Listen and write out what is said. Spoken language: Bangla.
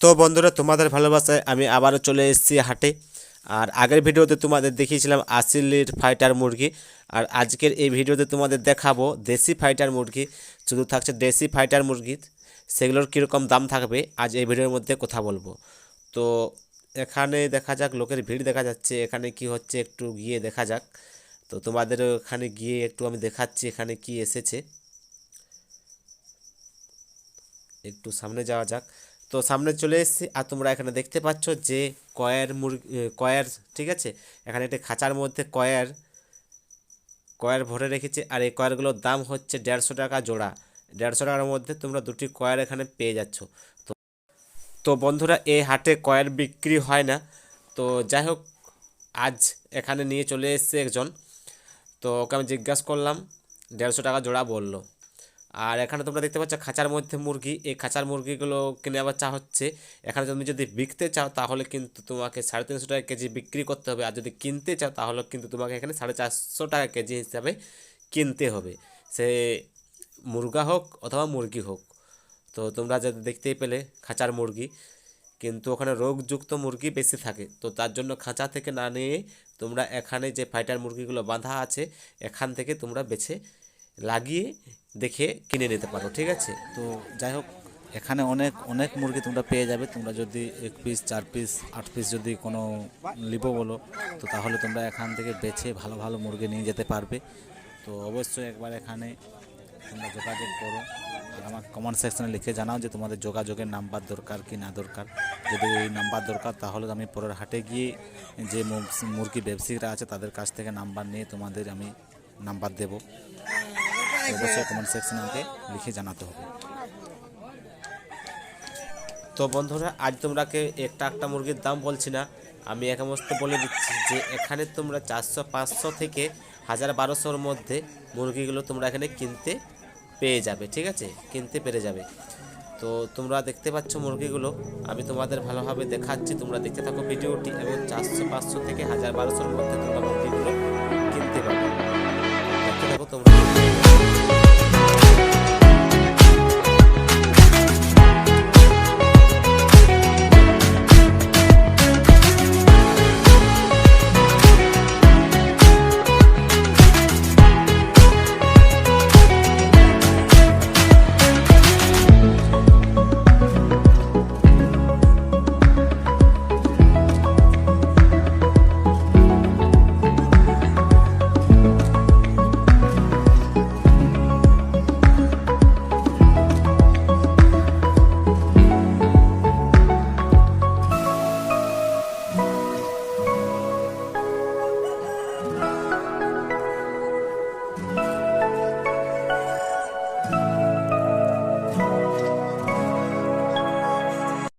তো বন্ধুরা, তোমাদের ভালোবাসায় আমি আবারও চলে এসেছি হাটে। আর আগের ভিডিওতে তোমাদের দেখিয়েছিলাম আসিলির ফাইটার মুরগি। আর আজকের এই ভিডিওতে তোমাদের দেখাবো দেশি ফাইটার মুরগি। শুধু থাকছে দেশি ফাইটার মুরগি, সেগুলোর কীরকম দাম থাকবে, আজ এই ভিডিওর মধ্যে কথা বলব। তো এখানে দেখা যাক, লোকের ভিড় দেখা যাচ্ছে, এখানে কি হচ্ছে একটু গিয়ে দেখা যাক। তো তোমাদের ওখানে গিয়ে একটু আমি দেখাচ্ছি এখানে কি এসেছে। একটু সামনে যাওয়া যাক। তো সামনে চলে এসেছি, আর তোমরা এখানে দেখতে পাচ্ছ যে কয়ের মুরগি কয়ের, ঠিক আছে? এখানে একটি খাঁচার মধ্যে কয়ের কয়ের ভরে রেখেছে, আর এই কয়েরগুলোর দাম হচ্ছে দেড়শো টাকা জোড়া। দেড়শো টাকার মধ্যে তোমরা দুটি কয়ের এখানে পেয়ে যাচ্ছ। তো তো বন্ধুরা এই হাটে কয়ের বিক্রি হয় না। তো যাই হোক, আজ এখানে নিয়ে চলে এসেছে একজন। তো ওকে আমি জিজ্ঞাসা করলাম, দেড়শো টাকা জোড়া বলল। আর এখানে তোমরা দেখতে পাচ্ছ খাঁচার মধ্যে মুরগি। এই খাঁচার মুরগিগুলো কিনে আবার চা হচ্ছে। এখানে তুমি যদি বিকতে চাও, তাহলে কিন্তু তোমাকে সাড়ে তিনশো টাকা কেজি বিক্রি করতে হবে। আর যদি কিনতে চাও, তাহলে কিন্তু তোমাকে এখানে সাড়ে চারশো টাকা কেজি হিসাবে কিনতে হবে। সে মুরগা হোক অথবা মুরগি হোক। তো তোমরা যদি দেখতেই পেলে খাঁচার মুরগি। কিন্তু ওখানে রোগযুক্ত মুরগি বেশি থাকে। তো তার জন্য খাঁচা থেকে না নিয়ে তোমরা এখানে যে ফাইটার মুরগিগুলো বাঁধা আছে, এখান থেকে তোমরা বেছে লাগিয়ে দেখে কিনে নিতে পারো, ঠিক আছে? তো যাই হোক। এখানে অনেক অনেক মুরগি তোমরা পেয়ে যাবে। তোমরা যদি এক পিস চার পিস আট পিস যদি কোনো লিবো বলো, তো তাহলে তোমরা এখান থেকে বেছে ভালো ভালো মুরগি নিয়ে যেতে পারবে। তো অবশ্যই একবার এখানে তোমরা যোগাযোগ করো। আমার কমেন্ট সেকশনে লিখে জানাও যে তোমাদের যোগাযোগের নাম্বার দরকার কি না দরকার। যদি এই নাম্বার দরকার, তাহলে আমি পরের হাটে গিয়ে যে মুরগি ব্যবসায়ীরা আছে, তাদের কাছ থেকে নাম্বার নিয়ে তোমাদের আমি নাম্বার দেবো। অবশ্যই কমেন্ট সেকশনে আমাকে লিখে জানাতে হবে। তো বন্ধুরা, আজ তোমরাকে একটা একটা মুরগির দাম বলছি না, আমি একমস্ত বলে দিচ্ছি যে এখানে তোমরা চারশো, পাঁচশো থেকে হাজার বারোশোর মধ্যে মুরগিগুলো তোমরা এখানে কিনতে পেয়ে যাবে, ঠিক আছে? কিনতে পেরে যাবে। তো তোমরা দেখতে পাচ্ছ মুরগিগুলো, আমি তোমাদের ভালোভাবে দেখাচ্ছি, তোমরা দেখতে থাকো ভিডিওটি, এবং চারশো, পাঁচশো থেকে হাজার বারোশোর মধ্যে তোমরা মুরগিগুলো কিনতে পারবে। দেখতে থাকো তোমরা।